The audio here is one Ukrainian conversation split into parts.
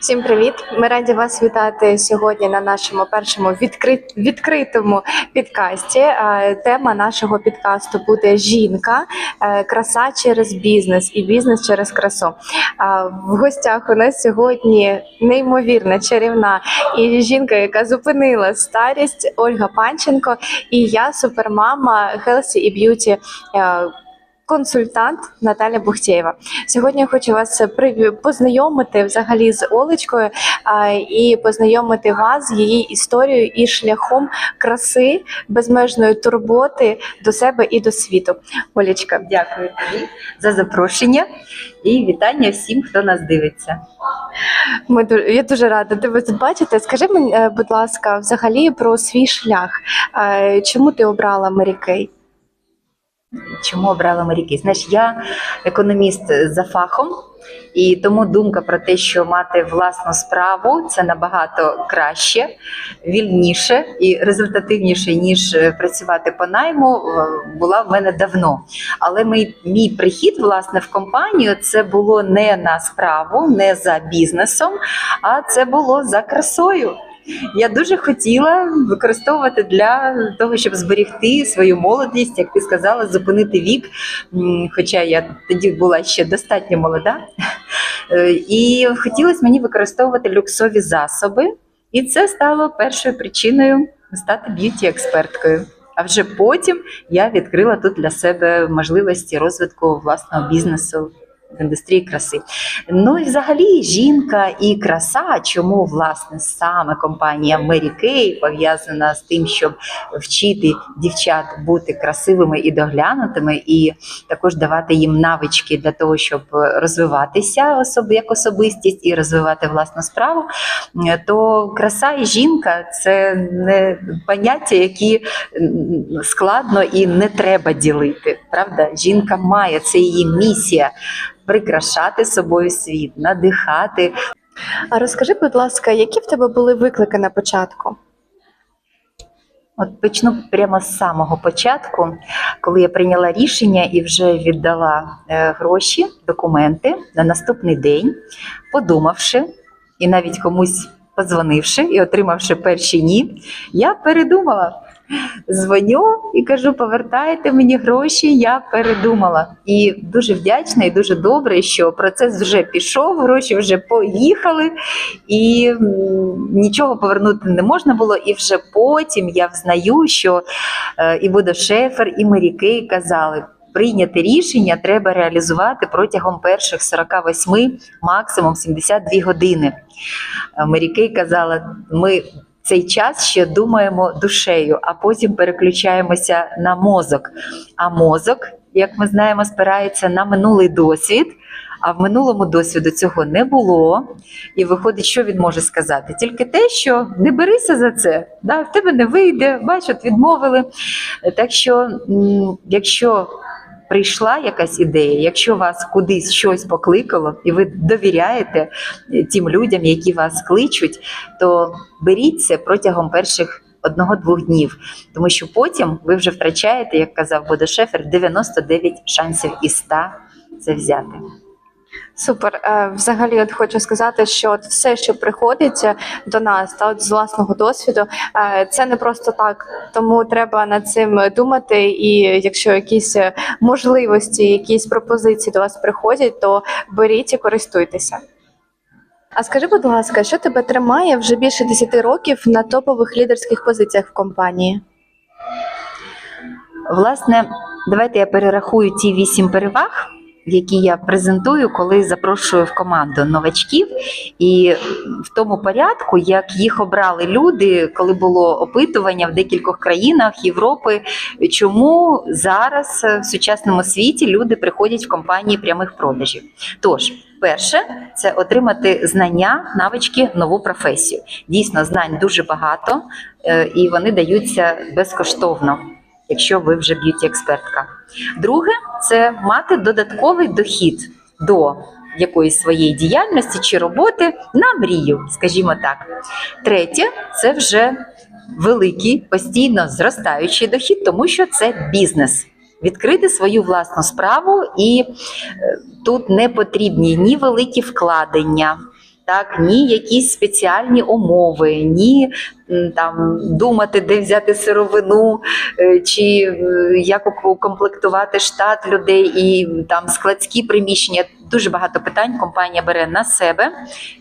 Всім привіт! Ми раді вас вітати сьогодні на нашому першому відкри... відкритому підкасті. Е, Тема нашого підкасту буде жінка, е, краса через бізнес і бізнес через красу. А В гостях у нас сьогодні неймовірна чарівна і жінка, яка зупинила старість Ольга Панченко, і я супермама Хелсі і Б'юті. Консультант Наталя Бухтєєва. Сьогодні я хочу вас приві- познайомити взагалі з Олечкою і познайомити вас з її історією і шляхом краси, безмежної турботи до себе і до світу. Олечка, Дякую тобі за запрошення і вітання всім, хто нас дивиться. ми я дуже рада тебе бачити. Скажи мені, е, будь ласка, взагалі про свій шлях. Е, Чому ти обрала Мері Кей? Чому обрала моряки? Знаєш, я економіст за фахом, і тому думка про те, що мати власну справу це набагато краще, вільніше і результативніше, ніж е, працювати по найму, е, була в мене давно. Але мій, мій прихід власне в компанію це було не на справу, не за бізнесом, а це було за красою. Я дуже хотіла використовувати для того, щоб зберегти свою молодість, як ти сказала, зупинити вік. Хоча я тоді була ще достатньо молода. Е, І хотілося мені використовувати люксові засоби, і це стало першою причиною стати б'юті-експерткою. А вже потім я відкрила тут для себе можливості розвитку власного бізнесу в індустрії краси. Ну і взагалі жінка і краса, чому власне саме компанія Mary Kay пов'язана з тим, щоб вчити дівчат бути красивими і доглянутими, і також давати їм навички для того, щоб розвиватися як особистість і розвивати власну справу. То краса і жінка це не поняття, які складно і не треба ділити. Правда, жінка має це її місія прикрашати собою світ, надихати. А розкажи, будь ласка, які в тебе були виклики на початку? От почну прямо з самого початку, коли я прийняла рішення і вже віддала е, гроші, документи на наступний день, подумавши, і навіть комусь подзвонивши і отримавши перші ні, я передумала. Дзвоню і кажу: повертайте мені гроші, я передумала. І дуже вдячна і дуже добре, що процес вже пішов, гроші вже поїхали, і нічого повернути не можна було. І вже потім я взнаю, що е, і Будо Шефер, і Мерікей казали. Прийняти рішення треба реалізувати протягом перших 48, максимум 72 години. Е, Мерікей казала, ми цей час ще думаємо душею, а потім переключаємося на мозок. А мозок, як ми знаємо, спирається на минулий досвід. А в минулому досвіду цього не було. І виходить, що він може сказати? Тільки те, що не берися за це, да, в тебе не вийде, бач, от відмовили. Так що, якщо прийшла якась ідея, якщо вас кудись щось покликало, і ви довіряєте е, тим людям, які вас кличуть, то беріть це протягом перших одного-двох днів, тому що потім ви вже втрачаєте, як казав Бодошефер, 99 шансів із 100 це взяти. Супер. Е, Взагалі, от хочу сказати, що от все, що приходить до нас, та от з власного досвіду, е, це не просто так. Тому треба над цим думати. І якщо якісь е, можливості, якісь пропозиції до вас приходять, то беріть і користуйтеся. А скажи, будь ласка, що тебе тримає вже більше 10 років на топових лідерських позиціях в компанії? Власне, давайте я перерахую ті вісім переваг, які я презентую, коли запрошую в команду новачків, і в тому порядку, як їх обрали люди, коли було опитування в декількох країнах Європи, чому зараз в сучасному світі люди приходять в компанії прямих продажів. Тож, перше, це отримати знання, навички, нову професію. Дійсно, знань дуже багато, е, і вони даються безкоштовно якщо ви вже б'юті-експертка. Друге це мати додатковий дохід до якоїсь своєї діяльності чи роботи на мрію, скажімо так. Третє це вже великий, постійно зростаючий дохід, тому що це бізнес. Відкрити свою власну справу, і е, тут не потрібні ні великі вкладення, так, ні якісь спеціальні умови, ні там думати, де взяти сировину, е, чи як укомплектувати штат людей і там складські приміщення. Дуже багато питань компанія бере на себе.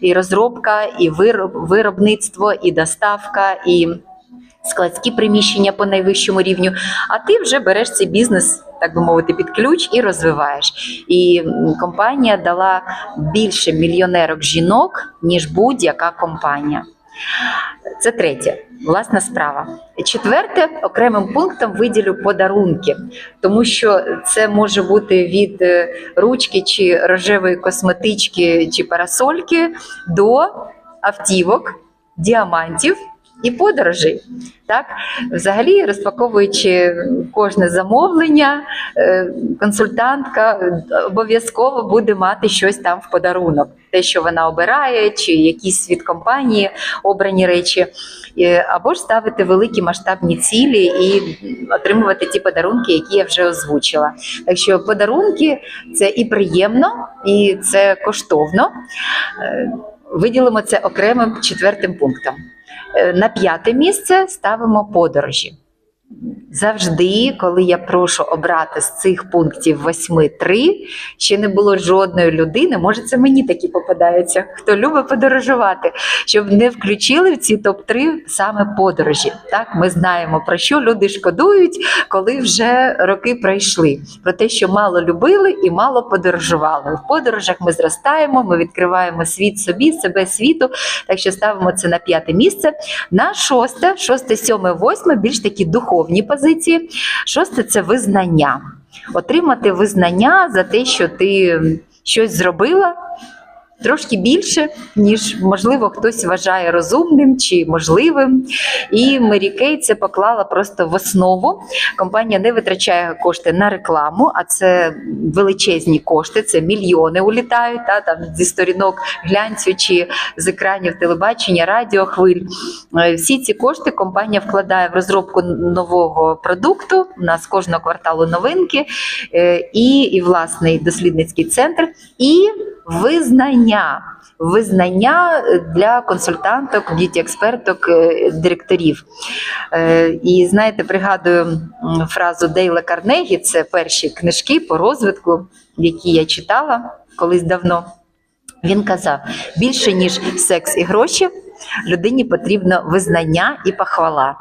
І розробка, і вироб, виробництво, і доставка, і складські приміщення по найвищому рівню. А ти вже береш цей бізнес, так би мовити, під ключ і розвиваєш. І компанія дала більше мільйонерок жінок, ніж будь-яка компанія. Це третє, власна справа. Четверте, окремим пунктом виділю подарунки, тому що це може бути від е, ручки чи рожевої косметички чи парасольки до автівок, діамантів і подорожей. Так, взагалі, розпаковуючи кожне замовлення, е, консультантка е, обов'язково буде мати щось там в подарунок. Те, що вона обирає, чи якісь від компанії обрані речі, або ж ставити великі масштабні цілі і отримувати ті подарунки, які я вже озвучила. Так що подарунки це і приємно, і це коштовно. Е, Виділимо це окремим четвертим пунктом. Е, На п'яте місце ставимо подорожі. Завжди, коли я прошу обрати з цих пунктів восьми три, ще не було жодної людини, може це мені такі попадаються, хто любить подорожувати, щоб не включили в ці топ-3 саме подорожі. Так, ми знаємо про що люди шкодують, коли вже роки пройшли. Про те, що мало любили і мало подорожували. В подорожах ми зростаємо, ми відкриваємо світ собі, себе світу. Так що ставимо це на п'яте місце. На шосте, шосте, сьоме, восьме більш такі духовні позиції. Шосте це визнання. Отримати визнання за те, що ти щось зробила. Трошки більше, ніж можливо хтось вважає розумним чи можливим. І Мері Кей це поклала просто в основу. Компанія не витрачає кошти на рекламу, а це величезні кошти, це мільйони улітають та, там, зі сторінок глянцю чи з екранів телебачення, радіо, хвиль. Е, Всі ці кошти компанія вкладає в розробку нового продукту. У нас кожного кварталу новинки е, і, і власний дослідницький центр, і визнання. Визнання для консультанток, б'юті-експерток, е, директорів. Е, І знаєте, пригадую фразу Дейла Карнегі, це перші книжки по розвитку, які я читала колись давно. Він казав: більше ніж секс і гроші, людині потрібно визнання і похвала.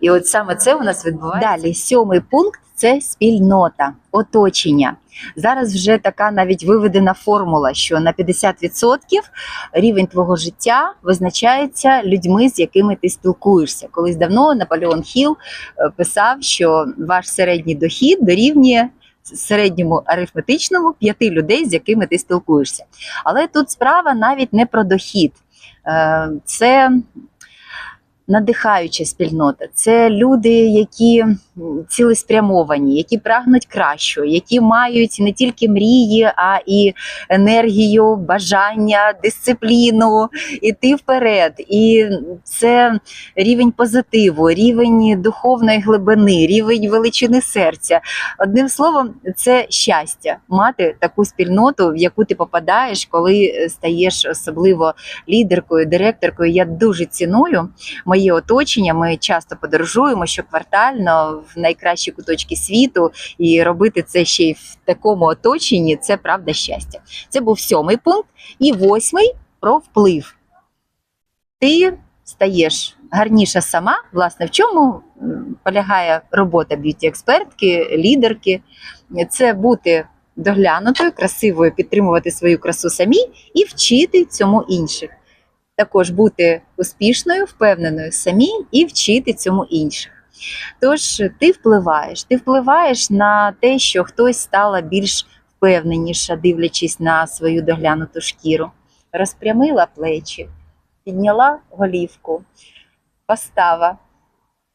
І от саме це у нас відбувається. Далі, сьомий пункт це спільнота, оточення. Зараз вже така навіть виведена формула, що на 50% рівень твого життя визначається людьми, з якими ти спілкуєшся. Колись давно Наполеон Хіл е, писав, що ваш середній дохід дорівнює середньому арифметичному п'яти людей, з якими ти спілкуєшся. Але тут справа навіть не про дохід. Е, Це надихаюча спільнота, це люди, які цілеспрямовані, які прагнуть кращого, які мають не тільки мрії, а і енергію, бажання, дисципліну, іти вперед. І це рівень позитиву, рівень духовної глибини, рівень величини серця. Одним словом, це щастя мати таку спільноту, в яку ти попадаєш, коли е, стаєш особливо лідеркою, директоркою. Я дуже ціную моє оточення. Ми часто подорожуємо щоквартально в найкращі куточки світу, і робити це ще й в такому оточенні це правда щастя. Це був сьомий пункт. І восьмий про вплив. Ти стаєш гарніша сама. Власне, в чому полягає робота б'юті-експертки, лідерки? Це бути доглянутою, красивою, підтримувати свою красу самі і вчити цьому інших. Також бути успішною, впевненою самі і вчити цьому інших. Тож ти впливаєш, ти впливаєш на те, що хтось стала більш впевненіша, дивлячись на свою доглянуту шкіру, розпрямила плечі, підняла голівку, постава,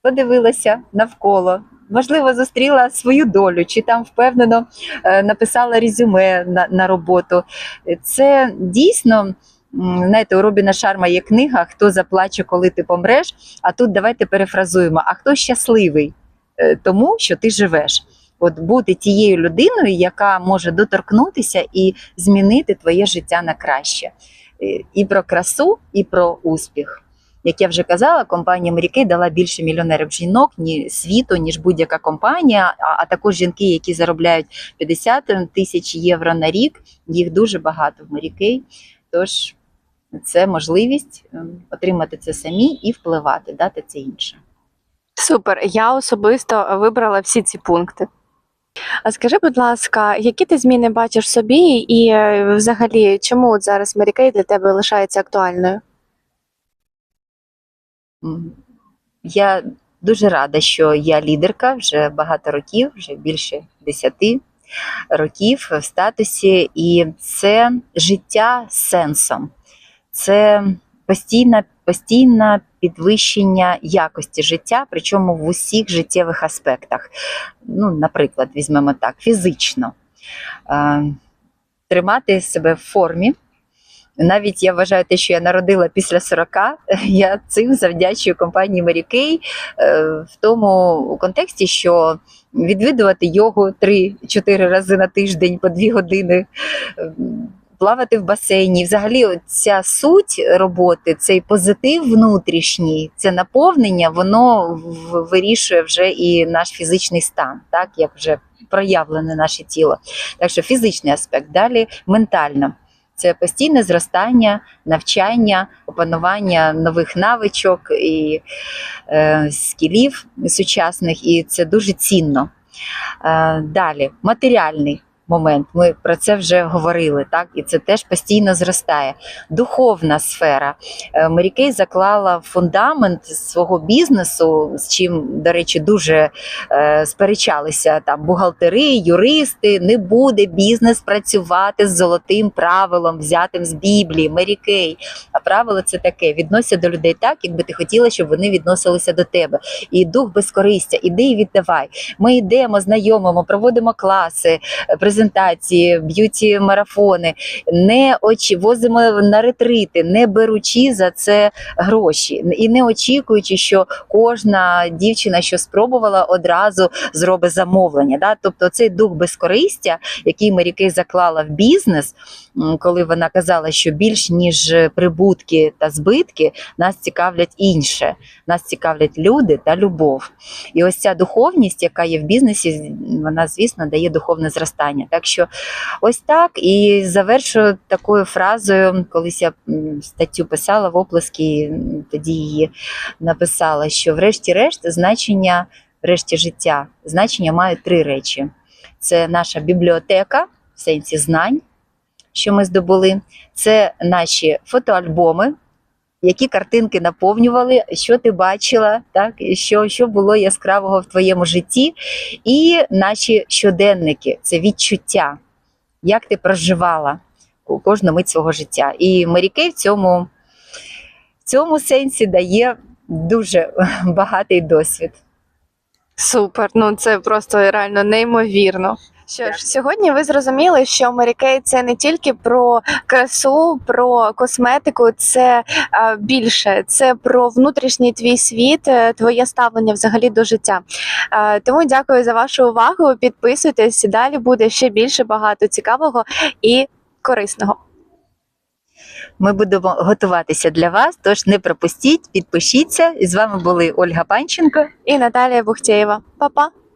подивилася навколо. Можливо, зустріла свою долю, чи там впевнено е, написала резюме на, на роботу. Це дійсно, знаєте, у Робіна Шарма є книга Хто заплаче, коли ти помреш. А тут давайте перефразуємо: а хто щасливий Е, тому, що ти живеш? От бути тією людиною, яка може доторкнутися і змінити твоє життя на краще. е, і про красу, і про успіх. Як я вже казала, компанія Моряки дала більше мільйонерів жінок ні світу, ніж будь-яка компанія. А, а також жінки, які заробляють 50 тисяч євро на рік. Їх дуже багато в Моряки. Тож це можливість ем, отримати це самі і впливати, дати це інше. Супер. Я особисто вибрала всі ці пункти. А скажи, будь ласка, які ти зміни бачиш собі, і е, взагалі, чому от зараз Мері для тебе лишається актуальною? Я дуже рада, що я лідерка вже багато років, вже більше 10 років в статусі, і це життя з сенсом, це постійне, постійне підвищення якості життя, причому в усіх життєвих аспектах. Ну, наприклад, візьмемо так, фізично. Е, Тримати себе в формі, навіть я вважаю те, що я народила після 40, я цим завдячую компанії е, в тому контексті, що відвідувати йогу 3-4 рази на тиждень по 2 години. Плавати в басейні, взагалі, ця суть роботи, цей позитив внутрішній, це наповнення, воно вирішує вже і наш фізичний стан, так як вже проявлене наше тіло. Так що фізичний аспект, далі ментально. Це постійне зростання, навчання, опанування нових навичок і е, скілів сучасних, і це дуже цінно. Е, далі, матеріальний момент. Ми про це вже говорили, так і це теж постійно зростає. Духовна сфера. Е, Мері Кей заклала фундамент свого бізнесу, з чим, до речі, дуже е, сперечалися там бухгалтери, юристи. Не буде бізнес працювати з золотим правилом, взятим з Біблії, Мері Кей. А правило це таке: відносся до людей так, якби ти хотіла, щоб вони відносилися до тебе. І дух безкористя, іди і віддавай. Ми йдемо, знайомимо, проводимо класи, е, презентації, б'юті марафони, не очі возимо на ретрити, не беручи за це гроші, і не очікуючи, що кожна дівчина, що спробувала, одразу зробить замовлення. Да? Тобто цей дух безкористя, який Марікей заклала в бізнес, коли вона казала, що більш ніж прибутки та збитки, нас цікавлять інше, нас цікавлять люди та любов. І ось ця духовність, яка є в бізнесі, вона, звісно, дає духовне зростання. Так що ось так. І завершу такою фразою, колись я статтю писала в оплески, тоді її написала, що врешті-решт значення, врешті життя, значення мають три речі: це наша бібліотека, в сенсі знань, що ми здобули, це наші фотоальбоми. Які картинки наповнювали, що ти бачила, так що, що було яскравого в твоєму житті, і наші щоденники це відчуття, як ти проживала кожну мить свого життя. І Мері Кей в цьому, в цьому сенсі дає дуже багатий досвід. Супер, ну це просто реально неймовірно. Що ж, сьогодні ви зрозуміли, що Мері Кей – це не тільки про красу, про косметику, це е, більше, це про внутрішній твій світ, е, твоє ставлення взагалі до життя. Е, тому дякую за вашу увагу. Підписуйтесь, далі буде ще більше багато цікавого і корисного. Ми будемо готуватися для вас, тож не пропустіть, підпишіться. І з вами були Ольга Панченко. І Наталія Бухтєєва. Па-па!